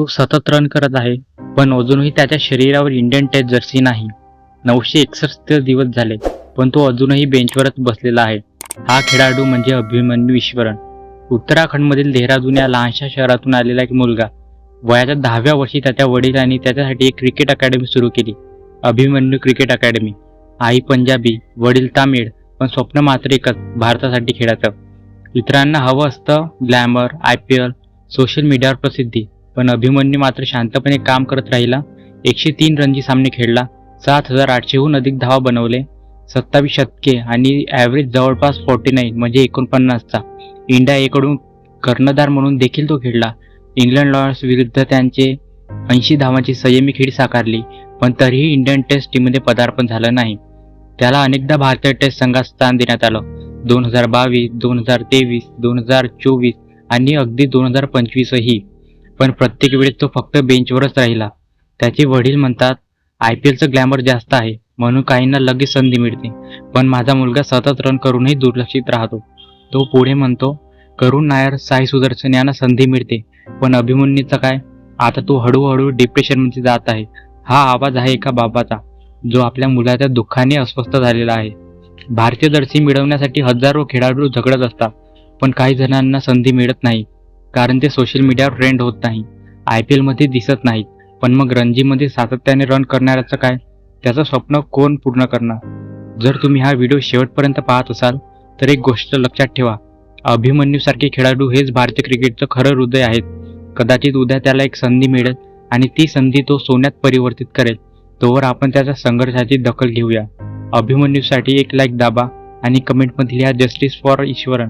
तो सतत रन करत आहे पण अजूनही त्याच्या शरीरावर इंडियन टेस्ट जर्सी नाही. नऊशे एकसष्ट दिवस झाले पण तो अजूनही बेंचवरच बसलेला आहे. हा खेळाडू म्हणजे अभिमन्यू ईश्वरन. उत्तराखंडमधील देहरादून या लहानशा शहरातून आलेला एक मुलगा. वयाच्या दहाव्या वर्षी त्याच्या वडिलांनी त्याच्यासाठी एक क्रिकेट अकॅडमी सुरू केली. अभिमन्यू क्रिकेट अकॅडमी आई पंजाबी वडील तामिळ पण स्वप्न मात्र एकच भारतासाठी खेळायचं इतरांना हवं असतं glamour I P L social मीडियावर प्रसिद्धी. पण अभिमन्यू मात्र शांतपणे काम करत राहिला. एकशे तीन रणजी सामने खेळला. सात हजार आठशेहून अधिक धावा बनवले. सत्तावीस शतके आणि ॲव्हरेज जवळपास फोर्टी नाईन म्हणजे एकोणपन्नासचा. इंडिया एकडून कर्णधार म्हणून देखील तो खेळला. इंग्लंड लॉर्ड्स विरुद्ध त्यांचे ऐंशी धावांची संयमी खेळी साकारली. पण तरीही इंडियन टेस्ट टीममध्ये पदार्पण झालं नाही. त्याला अनेकदा भारतीय टेस्ट संघात स्थान देण्यात आलं. दोन हजार बावीस दोन हजार तेवीस दोन हजार चोवीस आणि अगदी दोन हजार पंचवीसही. पण प्रत्येक वेळेस तो फक्त बेंचवरच राहिला. त्याचे वडील म्हणतात आय पी एलचं ग्लॅमर जास्त आहे म्हणून काहींना लगेच संधी मिळते. पण माझा मुलगा सतत रन करूनही दुर्लक्षित राहतो. तो पुढे म्हणतो करुण नायर साई सुदर्शन यांना संधी मिळते पण अभिमन्यूचा काय? आता तो हळूहळू डिप्रेशनमध्ये जात आहे. हा आवाज आहे एका बाबाचा जो आपल्या मुलाच्या दुःखाने अस्वस्थ झालेला आहे. भारतीय जर्सी मिळवण्यासाठी हजारो खेळाडू झगडत असतात पण काही जणांना संधी मिळत नाही. कारण ते सोशल मीडियावर ट्रेंड होत नाही. आय पी एलमध्ये दिसत नाहीत. पण मग रणजीमध्ये सातत्याने रन करणाऱ्याचं काय? त्याचं स्वप्न कोण पूर्ण करणार? जर तुम्ही हा व्हिडिओ शेवटपर्यंत पाहत असाल तर एक गोष्ट लक्षात ठेवा. अभिमन्यूसारखे खेळाडू हेच भारतीय क्रिकेटचं खरं हृदय आहेत. कदाचित उद्या त्याला एक संधी मिळेल आणि ती संधी तो सोन्यात परिवर्तित करेल. तोवर आपण त्याच्या संघर्षाची दखल घेऊया. अभिमन्यूसाठी एक लाईक दाबा आणि कमेंटमध्ये लिहा जस्टिस फॉर ईश्वरन.